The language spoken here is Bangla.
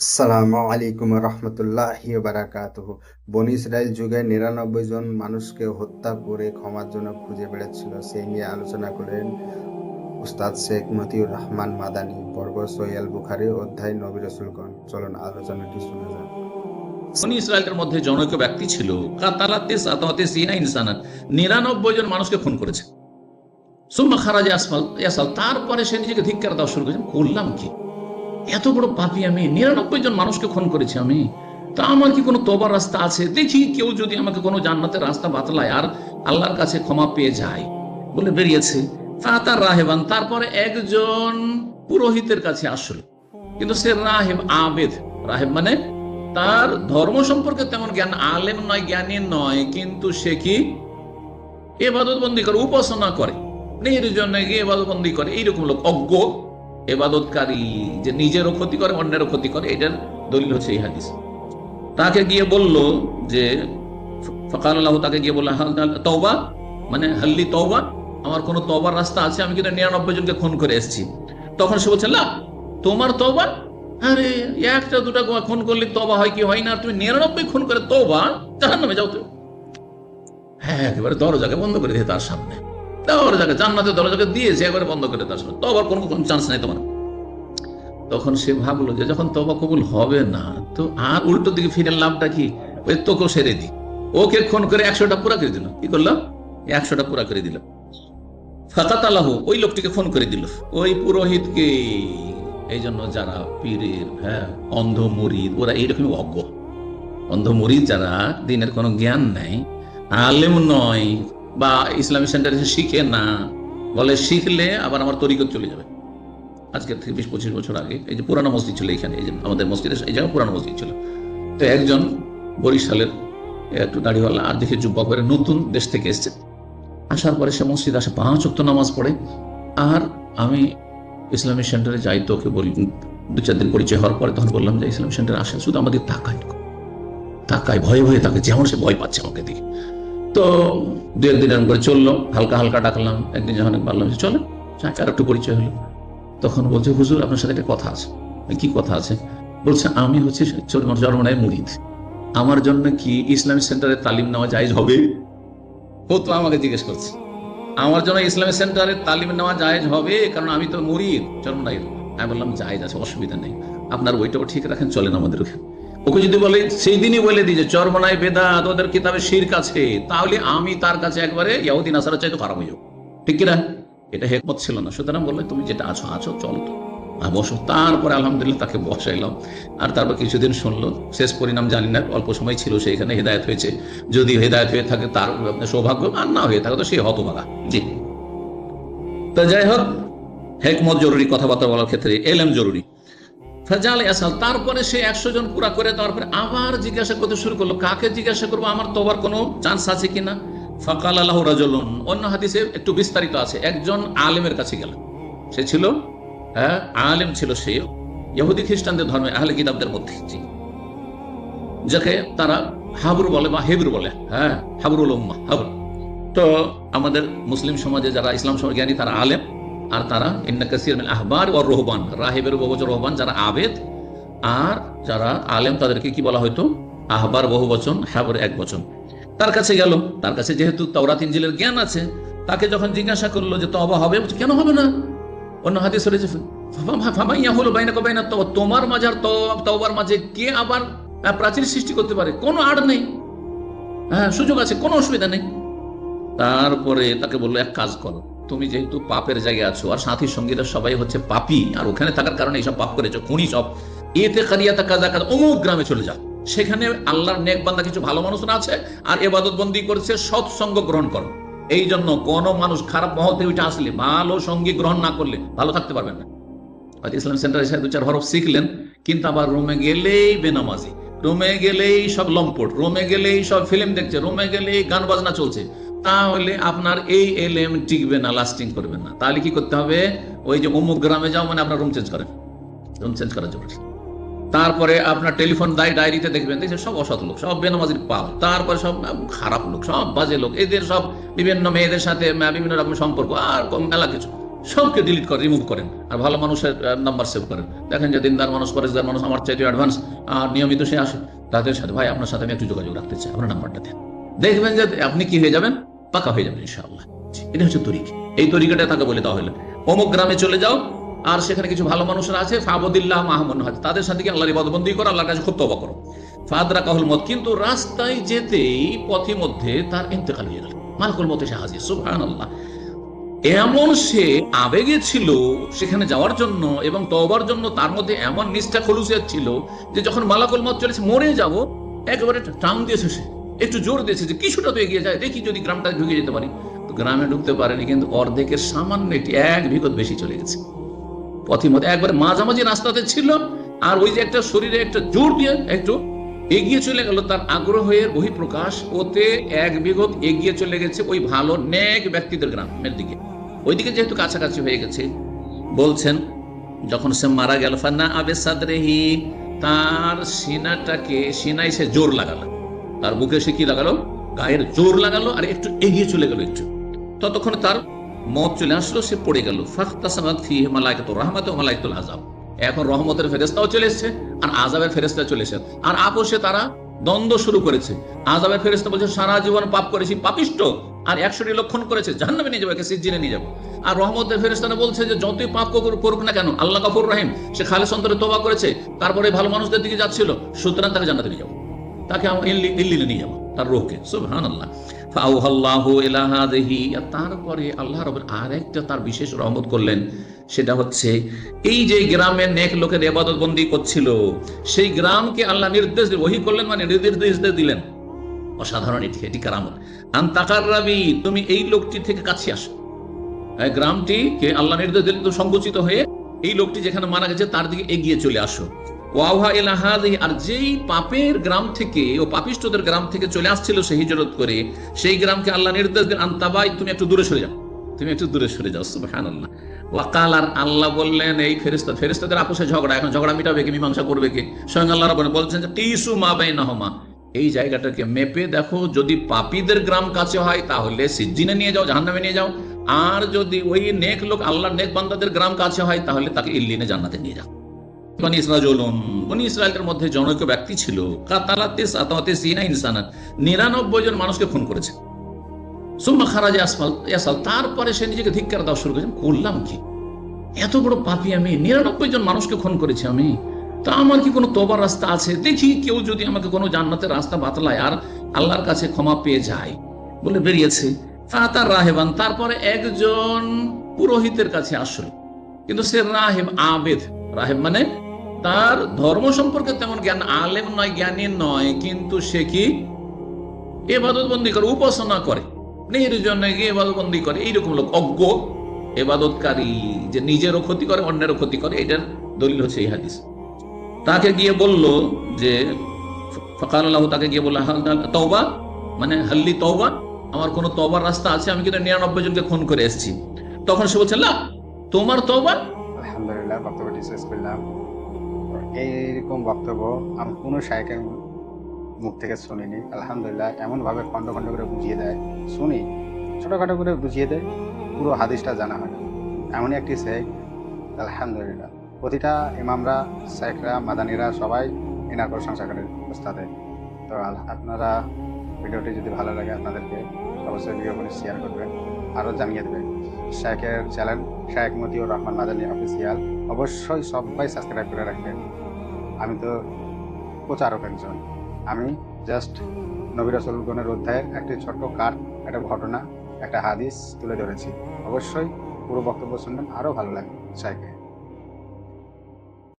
আসসালামু আলাইকুম রহমতুল্লাহি বারাকাত বনি ইসরায়েল যুগে নিরানব্বই জন মানুষকে হত্যা করে ক্ষমার জন্য খুঁজে বেড়াচ্ছিল সেই নিয়ে আলোচনা করেন উস্তাদ শেখ মতিউর রহমান মাদানী, পর্ব সৈয়াল বুখারি, অধ্যায় নবী রসুলগণ। চলুন আলোচনাটি শুনে যান বনি ইসরায়েলের মধ্যে জনৈক ব্যক্তি ছিল, কাতালাতে সাতাতে সিনা ইনসানান নিরানব্বই জন মানুষকে খুন করেছে। সুম্মা খারাজ ইয়াসাল তারপরে সে নিজেকে ধিক্কার দেওয়া শুরু করেছে। করলাম কি? এত বড় পাপি আমি, নিরানব্বই জন মানুষকে খুন করেছি আমি। তা আমার কি কোনো তোবার রাস্তা আছে? দেখি কেউ যদি আমাকে কোনো জান্নাতের রাস্তা বাতলায় আর আল্লাহর কাছে ক্ষমা পেয়ে যায় বলে বেরিয়েছে। ফাতার রাহেবান। তারপরে একজন পুরোহিতের কাছে আসলো। কিন্তু সে রাহেব আবেদ। রাহেব মানে তার ধর্ম সম্পর্কে তেমন জ্ঞান আলেম নয়, জ্ঞানী নয়, কিন্তু সে কি? এবাদত বন্দি করে, উপাসনা করে। নির্জনে গিয়ে এবাদত বন্দি করে। এইরকম লোক, অজ্ঞ। এবাদতকারী যে নিজেরও ক্ষতি করে, অন্যেরও ক্ষতি করে, এটার দলিল হচ্ছে এই হাদিস। তাকে গিয়ে বলল যে ফকাল আল্লাহ তাকে গিয়ে বলল তওবা মানে হাল্লি তওবা, আমার কোনো তবার রাস্তা আছে, আমি কিন্তু নিরানব্বই জনকে খুন করে এসেছি। তখন সে বলছে না তোমার তবা আরে, একটা, দুটা খুন করলে তবা হয় কি, হয় না? তুমি নিরানব্বই খুন করে তবা জাহান নামে যাও তুমি। হ্যাঁ একেবারে দরজাকে বন্ধ করে দিয়ে তার সামনে। দরজাকে জান্নাতের দরজাকে দিয়েছে, একবারে বন্ধ করে তার সামনে তবার কোনো কোনো চান্স নাই তোমার। তখন সে ভাবলো যে যখন তবা কবুল হবে না, তো আর উল্টো দিকে ফিরে লাভটা কি? ওই তোকেও সেরে দি ওকে খুন করে একশোটা পুরা করে দিল। কি করল? একশোটা পুরা করে দিল। ফাকাত আল্লাহ ওই লোকটিকে ফোন করে দিল। ওই পুরোহিতকে। এই জন্য যারা পীরের হ্যাঁ অন্ধ মরিদ, ওরা এইরকমই অজ্ঞ। অন্ধ মরিদ যারা, দিনের কোনো জ্ঞান নাই, আলেম নয়। বা ইসলামিক সেন্টারে শিখে না, বলে শিখলে আবার আমার তরিকত চলে যাবে। আজকে থেকে বিশ, পঁচিশ বছর আগে, এই যে পুরানো মসজিদ ছিল এখানে, এই যে আমাদের মসজিদে, এই জায়গায় পুরানো মসজিদ ছিল। তো একজন বরিশালের একটু দাড়িওয়ালা আর দেখে যুবক করে নতুন দেশ থেকে এসছে। আসার পরে সে মসজিদ আসে, পাঁচ অক্ত নামাজ পড়ে। আর আমি ইসলামিক সেন্টারে যাই তো ওকে বলি, দু চার দিন পরিচয় হওয়ার পরে তখন বললাম যে ইসলামিক সেন্টারে আসেন, শুধু আমাদের তাকায় তাকায়, ভয়ে ভয়ে তাকে যেমন সে ভয় পাচ্ছে আমাকে দিকে তো দু একদিন এরকম করে চলল, হালকা হালকা ডাকলাম, একদিন যখন বললাম যে চলে আর একটু পরিচয় হলো। তখন বলছে, হুজুর, আপনার সাথে একটা কথা আছে। কি কথা আছে? বলছে, আমি হচ্ছে জন্মনায় মুরিদ। আমার জন্য কি ইসলামিক সেন্টারে তালিম নেওয়া জায়জ হবে? ও তো আমাকে জিজ্ঞেস করছে। আমার জন্য ইসলামিক সেন্টারে তালিম নেওয়া জায়েজ হবে, কারণ আমি তো মুরিদ চরমনাই আমি বললাম, জায়েজ আছে, অসুবিধা নেই। আপনার ওইটাও ঠিক রাখেন, চলেন আমাদের ওখানে। ওকে যদি বলে, সেই দিনই বলে দিই যে চরমনায় বেদাত, ওদের কিতাবে শির কাছে তাহলে আমি তার কাছে একবারে ইয়াহুদ্দিন আসার চাইতে খারাপ হয়ে যাব ঠিক কিনা? এটা হেকমত ছিল না। সুতরাং বললে, তুমি যেটা আছো আছো, চলো তো। বসো। তারপরে আলহামদুলিল্লাহ তাকে বসাইলাম। আর তারপর কিছুদিন শুনলো। শেষ পরিণাম জানি না, অল্প সময় ছিল সেইখানে, হেদায়ত হয়েছে। যদি হেদায়ত হয়ে থাকে, তার সৌভাগ্য আর না হয়ে থাকে, তো সে হতভাগা। জি। তো যাই হোক, হেকমত জরুরি, কথাবার্তা বলার ক্ষেত্রে এলএম জরুরি। ফাজাল আসাল। তারপরে সে একশো জন পুরা করে তারপরে আবার জিজ্ঞাসা করতে শুরু করল। কাকে জিজ্ঞাসা করব? আমার তোবার কোনো চান্স আছে কিনা? ফকাল আল্লাহ রাজলুন। অন্য হাদিসে একটু বিস্তারিত আছে। একজন আলেমের কাছে গেল। সে ছিল হ্যাঁ আলেম ছিল সে। ইহুদি খ্রিস্টানদের ধর্মে, আহলে কিতাবদের মধ্যে। যাকে তারা হাবুর বলে বা হেবুর বলে। হ্যাঁ হাবরুল হাবুর। তো আমাদের মুসলিম সমাজে যারা ইসলাম সমাজ জ্ঞানী, তারা আলেম। আর তারা আহবার ও রোহবান রাহেবের বহুবচন রোহবান, যারা আবেদ, আর যারা আলেম, তাদেরকে কি বলা হয়তো আহবার বহু বচন হাবর এক বচন তার কাছে গেল। তার কাছে যেহেতু তাওরাত ইঞ্জিলের জ্ঞান আছে, তাকে যখন জিজ্ঞাসা করল যে তবা হবে? কেন হবে না? অন্য হাদিস রয়েছে হলো বাইনা কবাইনা তো তোমার মাঝে আর তওবার মাঝে কে আবার প্রাচীর সৃষ্টি করতে পারে? কোনো আড় নেই। হ্যাঁ সুযোগ আছে, কোনো অসুবিধা নেই। তারপরে তাকে বলল, এক কাজ করো। তুমি যেহেতু পাপের জায়গায় আছো, আর সাথী সঙ্গীরা সবাই হচ্ছে পাপি, আর ওখানে থাকার কারণে এইসব পাপ করেছ, খুনি সব। এতে কারিয়াতা কাজা কাজ অমুক গ্রামে চলে যাও। সেখানে আল্লাহর নেক বান্দা কিছু ভালো মানুষরা আছে, আর এবাদত বন্দি করছে সৎসঙ্গ গ্রহণ করো। এই জন্য কোন মানুষ খারাপ মহল থেকে উঠে আসলে, ভালো সঙ্গী গ্রহণ না করলে ভালো থাকতে পারবেন না। হয়তো ইসলাম সেন্টারে এসে দু চার হরফ শিখলেন, কিন্তু আবার রুমে গেলেই বেনামাজি। রুমে গেলেই সব লম্পট, রুমে গেলেই সব ফিল্ম দেখছে, রুমে গেলেই গান বাজনা চলছে। তাহলে আপনার এই এলএম টিকবে না লাস্টিং করবে না। তাহলে কি করতে হবে? ওই যে অমুক গ্রামে যাও মানে আপনার রুম চেঞ্জ করেন। রুম চেঞ্জ করা জরুরি তারপরে আপনার টেলিফোন দায় ডায়েরিতে দেখবেন দেখছেন সব অসৎ লোক, সব বেনামাজির পাপ। তারপরে সব খারাপ লোক, সব বাজে লোক, এদের সব বিভিন্ন মেয়েদের সাথে বিভিন্ন রকম সম্পর্ক, আর মেলা কিছু। সবকে ডিলিট করেন রিমুভ করেন। আর ভালো মানুষের নাম্বার সেভ করেন। দেখেন যে দিনদার মানুষ, পরেশদার মানুষ আমার চাইতে অ্যাডভান্স আর নিয়মিত সে আসে। তাদের সাথে, ভাই, আপনার সাথে আমি একটু যোগাযোগ রাখতে চাই। আপনার নাম্বারটা দেন। দেখবেন যে আপনি কি হয়ে যাবেন? পাকা হয়ে যাবেন ইনশাআল্লাহ। এটা হচ্ছে তরিক। এই তরিকাটা তাকে বলে দেওয়া হলো। অমুক গ্রামে চলে যাও, আর সেখানে কিছু ভালো মানুষরা আছে, ফাবদিল্লাহ মাহমুন হাজ, তাদের সাথে কি আল্লাহর ইবাদতবন্দি করো, আল্লাহর কাছে খুব তবা করো। ফাদরা কাহুল মত, কিন্তু রাস্তায় যেতেই পথে মধ্যে তার ইন্তেকাল হয়ে গেল। মালকুল মতে সে হাজির, সুবহানাল্লাহ। এমন সে আবেগে ছিল সেখানে যাওয়ার জন্য এবং তবার জন্য তার মধ্যে এমন নিষ্ঠা খলুসিয়াত ছিল যে যখন মালাকুল মত চলেছে, মরে যাব, একেবারে টান দিয়েছে সে। একটু জোর দিয়েছে যে কিছুটা তো এগিয়ে যায়, দেখি যদি গ্রামটা ঢুকে যেতে পারি। তো গ্রামে ঢুকতে পারেনি, কিন্তু অর্ধেকের সামান্য একটি, এক বিগত বেশি চলে গেছে। পথের মধ্যে একবার মাঝামাঝি রাস্তাতে ছিল আর ওই যে একটা শরীরে একটা জোর দিয়ে একটু এগিয়ে চলে গেল, তার আগ্রহের বহিঃপ্রকাশ ওতে এক বিগত এগিয়ে চলে গেছে ওই ভালো নেক ব্যক্তিদের গ্রামের দিকে। ওইদিকে যেহেতু কাছাকাছি হয়ে গেছে, বলছেন, যখন সে মারা গেল, ফান্না আবে সাদরেহি, তার সিনাটাকে সিনাই সে জোর লাগালো। তার বুকে সে কি লাগালো? গায়ের জোর লাগালো আর একটু এগিয়ে চলে গেল একটু। ততক্ষণে তার মত চলে আসলো, সে পড়ে গেল। আযাব। এখন রহমতের ফেরেশতাও চলে এসেছে আর আযাবের ফেরেশতা চলে এসেছে। আর আপোষে তারা দ্বন্দ্ব শুরু করেছে। আযাবের ফেরেশতা বলছে, সারা জীবন পাপ করেছি, পাপিষ্ট। আর একশোটি লক্ষণ করেছে, জাহান্নামে নিয়ে যাব, একে সিজ্জিনে নিয়ে যাব। আর রহমতের ফেরেশতারা বলছে যে, যতই পাপ করুক- না কেন, আল্লাহ গফুর রাহিম, সে খালেস অন্তরে তোবা করেছে, তারপরে ভালো মানুষদের দিকে যাচ্ছিল, সুতরাং তাকে জান্নাতে নিয়ে যাব। তাকে দিল্লিতে নিয়ে যাব, তার রোহকে সুবহানাল্লাহ। ফাউহাল্লাহু ইলা হাযিহি তারপরে আল্লাহ রাব্বুল আরেকটা তার বিশেষ রহমত করলেন, সেটা হচ্ছে, এই যে গ্রামের নেক লোকের ইবাদত বন্দি করছিল, সেই গ্রামকে আল্লাহ নির্দেশ ওহি করলেন মানে নির্দেশ দিলেন। অসাধারণ এটি এটি কারামত। আন তাকাররাবি, তুমি এই লোকটি থেকে কাছে আসো। গ্রামটিকে আল্লাহ নির্দেশ দিলেন তো সংকুচিত হয়ে এই লোকটি যেখানে মারা গেছে, তার দিকে এগিয়ে চলে আসো। ওয়াহা ইলাহাদিহি আর যেই পাপের গ্রাম থেকে ও পাপিষ্টদের গ্রাম থেকে চলে আসছিল সে হিজরত করে, সেই গ্রামকে আল্লাহ নির্দেশ দেন আন্তাবাই তুমি একটু দূরে সরে যাও। তুমি একটু দূরে সরে যাও, সুবহানাল্লাহ। ওয়াকাল আর আল্লাহ বললেন, এই ফেরেশতা, ফেরেশতাদের আপোষে ঝগড়া, এখন ঝগড়া মিটাবে কে, মীমাংসা করবে কে? স্বয়ং আল্লাহ রাব্বুল বলছেন যে টিসু মা বাইনাহুমা? এই জায়গাটাকে মেপে দেখো, যদি পাপীদের গ্রাম কাছে হয়, তাহলে সিজ্জিনে নিয়ে যাও, জাহান্নামে নিয়ে যাও। আর যদি ওই নেক লোক, আল্লাহর নেক বান্দাদের গ্রাম কাছে হয়, তাহলে তাকে ইল্লিনে জান্নাতে নিয়ে যাও। বনি বনি ইসরায়েলের মধ্যে জনৈক ব্যক্তি ছিল কাতালাতে সাতাতে সিনা ইনসানা নিরানব্বই জন মানুষকে খুন করেছে। সুম্মা খারাজে ইয়াসাল তারপরে সে নিজেকে ধিক্কার দেওয়া শুরু করেছেন করলাম কি? এত বড় পাপি আমি, নিরানব্বই জন মানুষকে খুন করেছি আমি। তা আমার কি কোনো তোবার রাস্তা আছে? দেখি কেউ যদি আমাকে কোনো জান্নাতের রাস্তা বাতলায় আর আল্লাহর কাছে ক্ষমা পেয়ে যায়। বলে বেরিয়েছে। ফাতার রাহেবান, তারপরে একজন পুরোহিতের কাছে আসলো কিন্তু সে রাহেব আবেদ। রাহেব মানে তার ধর্ম সম্পর্কে তেমন জ্ঞান, আলেম নয়, জ্ঞানী নয়, কিন্তু সে কি? এবাদত বন্দি করে, উপাসনা করে। নির্জনে গিয়ে এবাদত বন্দি করে, এইরকম লোক, অজ্ঞ, এবাদতকারী, যে নিজেরও ক্ষতি করে, অন্যেরও ক্ষতি করে, এটার দলিল হচ্ছে এই হাদিস। তাকে গিয়ে বলল যে ফকাল আল্লাহ তাকে গিয়ে বলল তওবা মানে হাল্লি তওবা, আমার কোনো তবার রাস্তা আছে, আমি কিন্তু নিরানব্বই জনকে খুন করে এসেছি। তখন সে বলছে না তোমার তওবা আলহামদুলিল্লাহ বক্তব্যটি শেষ করলাম। এইরকম বক্তব্য আমি কোনো শায়কের মুখ থেকে শুনিনি। আলহামদুলিল্লাহ, এমনভাবে খণ্ড খণ্ড করে বুঝিয়ে দেয়। শুনি, ছোটোখাটো করে বুঝিয়ে দেয়, পুরো হাদিসটা জানা হয়। এমনই একটি শেখ আলহামদুলিল্লাহ। প্রতিটা ইমামরা শেখরা মাদানিরা সবাই এনার প্রশংসা করে ওস্তাদের তো আপনারা ভিডিওটি যদি ভালো লাগে, আপনাদেরকে অবশ্যই ভিডিওগুলি শেয়ার করবেন। আরও জানিয়ে দেবেন শেখের চ্যানেল শেখ মতিউর রহমান মাদানী অফিসিয়াল। অবশ্যই সবাই সাবস্ক্রাইব করে রাখবেন। আমি তো প্রচারক একজন। আমি জাস্ট নবিরাসুলগণের অধ্যায়ের একটি ছোট্ট কার একটা ঘটনা, একটা হাদিস তুলে ধরেছি। অবশ্যই পুরো বক্তব্য শুনবেন, আরও ভালো লাগে শেখে